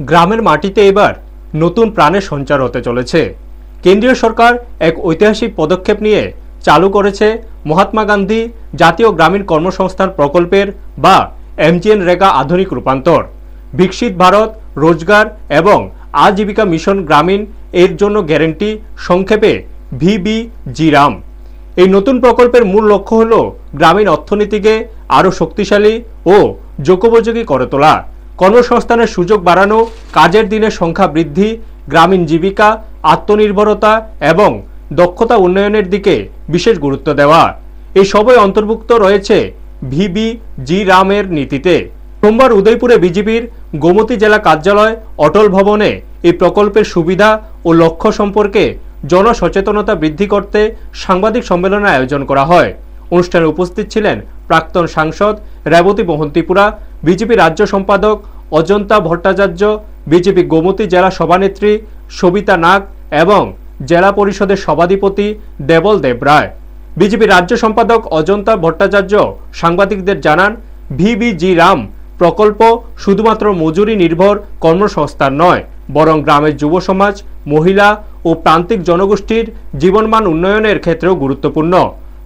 গ্রামের মাটিতে এবার নতুন প্রাণের সঞ্চার হতে চলেছে। কেন্দ্রীয় সরকার এক ঐতিহাসিক পদক্ষেপ নিয়ে চালু করেছে মহাত্মা গান্ধী জাতীয় গ্রামীণ কর্মসংস্থান প্রকল্পের বা এমজিএন রেগা আধুনিক রূপান্তর। বিকশিত ভারত, রোজগার এবং আজীবিকা মিশন গ্রামীণ এর জন্য গ্যারেন্টি সংক্ষেপে ভিবিজিরাম এই নতুন প্রকল্পের মূল লক্ষ্য হল গ্রামীণ অর্থনীতিকে আরও শক্তিশালী ও যোগ্যোপযোগী করে তোলা। কর্মসংস্থানের সুযোগ বাড়ানো, কাজের দিনের সংখ্যা বৃদ্ধি, গ্রামীণ জীবিকা, আত্মনির্ভরতা এবং দক্ষতা উন্নয়নের দিকে বিশেষ গুরুত্ব দেওয়া। এই সবই অন্তর্ভুক্ত রয়েছে ভিবি জি রামের নীতিতে। সোমবার উদয়পুরে বিজেপির গোমতী জেলা কার্যালয় অটল ভবনে এই প্রকল্পের সুবিধা ও লক্ষ্য সম্পর্কে জনসচেতনতা বৃদ্ধি করতে সাংবাদিক সম্মেলনের আয়োজন করা হয়। অনুষ্ঠানে উপস্থিত ছিলেন প্রাক্তন সাংসদ রেবতী মোহন ত্রিপুরা বিজেপি রাজ্য সম্পাদক অজন্তা ভট্টাচার্য, বিজেপি গোমতী জেলা সভানেত্রী সবিতা নাগ এবং জেলা পরিষদের সভাধিপতি দেবল দেব রায়। বিজেপি রাজ্য সম্পাদক অজন্তা ভট্টাচার্য সাংবাদিকদের জানান, ভিবিজি রাম প্রকল্প শুধুমাত্র মজুরি নির্ভর কর্মসংস্থান নয়, বরং গ্রামের যুব সমাজ, মহিলা ও প্রান্তিক জনগোষ্ঠীর জীবনমান উন্নয়নের ক্ষেত্রেও গুরুত্বপূর্ণ।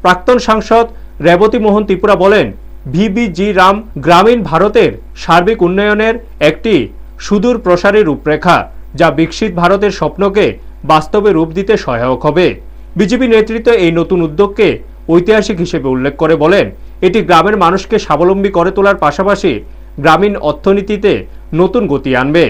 প্রাক্তন সাংসদ রেবতী মোহন ত্রিপুরা বলেন ভিবিজি রাম গ্রামীণ ভারতের সার্বিক উন্নয়নের একটি সুদূর প্রসারী রূপরেখা, যা বিকশিত ভারতের স্বপ্নকে বাস্তবে রূপ দিতে সহায়ক হবে। বিজেপি নেতৃত্ব এই নতুন উদ্যোগকে ঐতিহাসিক হিসেবে উল্লেখ করে বলেন, এটি গ্রামের মানুষকে স্বাবলম্বী করে তোলার পাশাপাশি গ্রামীণ অর্থনীতিতে নতুন গতি আনবে।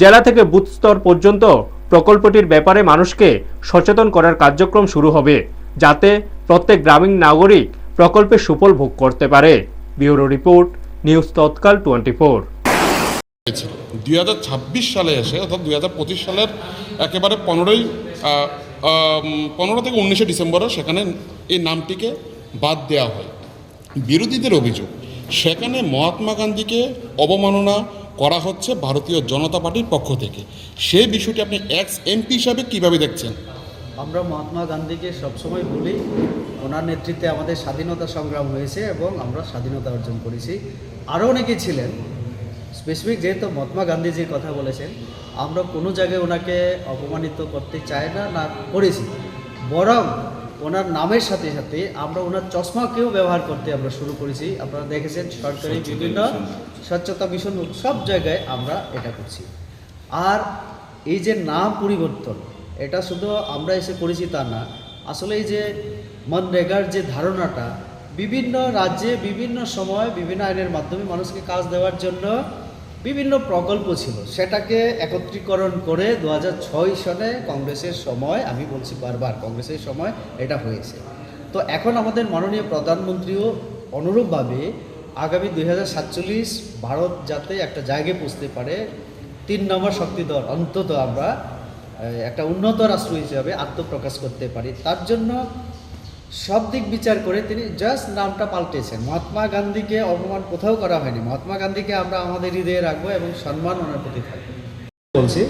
জেলা থেকে বুথ স্তর পর্যন্ত প্রকল্পটির ব্যাপারে মানুষকে সচেতন করার কার্যক্রম শুরু হবে, যাতে প্রত্যেক গ্রামীণ নাগরিক প্রকল্পের সুফল ভোগ করতে পারে। Bureau report, news Tatkal twenty four. দুই হাজার ছাব্বিশ সালে এসে অর্থাৎ দুই হাজার পঁচিশ সালের একেবারে পনেরোই পনেরো থেকে উনিশে ডিসেম্বরে সেখানে এই নামটিকে বাদ দেওয়া হয়। বিরোধীদের অভিযোগ, সেখানে মহাত্মা গান্ধীকে অবমাননা করা হচ্ছে ভারতীয় জনতা পার্টির পক্ষ থেকে। সেই বিষয়টি আপনি এক্স এমপি হিসাবে কীভাবে দেখছেন? আমরা মহাত্মা গান্ধীকে সবসময় বলি ওনার নেতৃত্বে আমাদের স্বাধীনতা সংগ্রাম হয়েছে এবং আমরা স্বাধীনতা অর্জন করেছি। আরও অনেকে ছিলেন স্পেসিফিক যেহেতু মহাত্মা গান্ধীজির কথা বলেছেন আমরা কোনো জায়গায় ওনাকে অপমানিত করতে চাই না না করেছি। বরং ওনার নামের সাথে সাথে আমরা ওনার চশমাকেও ব্যবহার করতে আমরা শুরু করেছি। আপনারা দেখেছেন সরকারি বিভিন্ন স্বচ্ছতা মিশন সব জায়গায় আমরা এটা করছি। আর এই যে নাম পরিবর্তন এটা শুধু আমরা এসে করেছি তা না। আসলে এই যে মনরেগার যে ধারণাটা, বিভিন্ন রাজ্যে, বিভিন্ন সময় বিভিন্ন আইনের মাধ্যমে মানুষকে কাজ দেওয়ার জন্য বিভিন্ন প্রকল্প ছিল। সেটাকে একত্রীকরণ করে দু সনে কংগ্রেসের সময়, আমি বলছি বারবার, কংগ্রেসের সময় এটা হয়েছে। তো এখন আমাদের মাননীয় প্রধানমন্ত্রীও অনুরূপভাবে আগামী দু হাজার সাতচল্লিশ ভারত যাতে একটা জায়গায় পৌঁছতে পারে, তিন নম্বর শক্তিধর, অন্তত আমরা একটা উন্নত রাষ্ট্র হিসাবে আত্মপ্রকাশ করতে পারি। তার জন্য সব দিক বিচার করে তিনি জাস্ট নামটা পাল্টেছেন। মহাত্মা গান্ধীকে অপমান কোথাও করা হয়নি। মহাত্মা গান্ধীকে আমরা আমাদের হৃদয়ে রাখব এবং সম্মান ওনার প্রতি থাকব। বলছি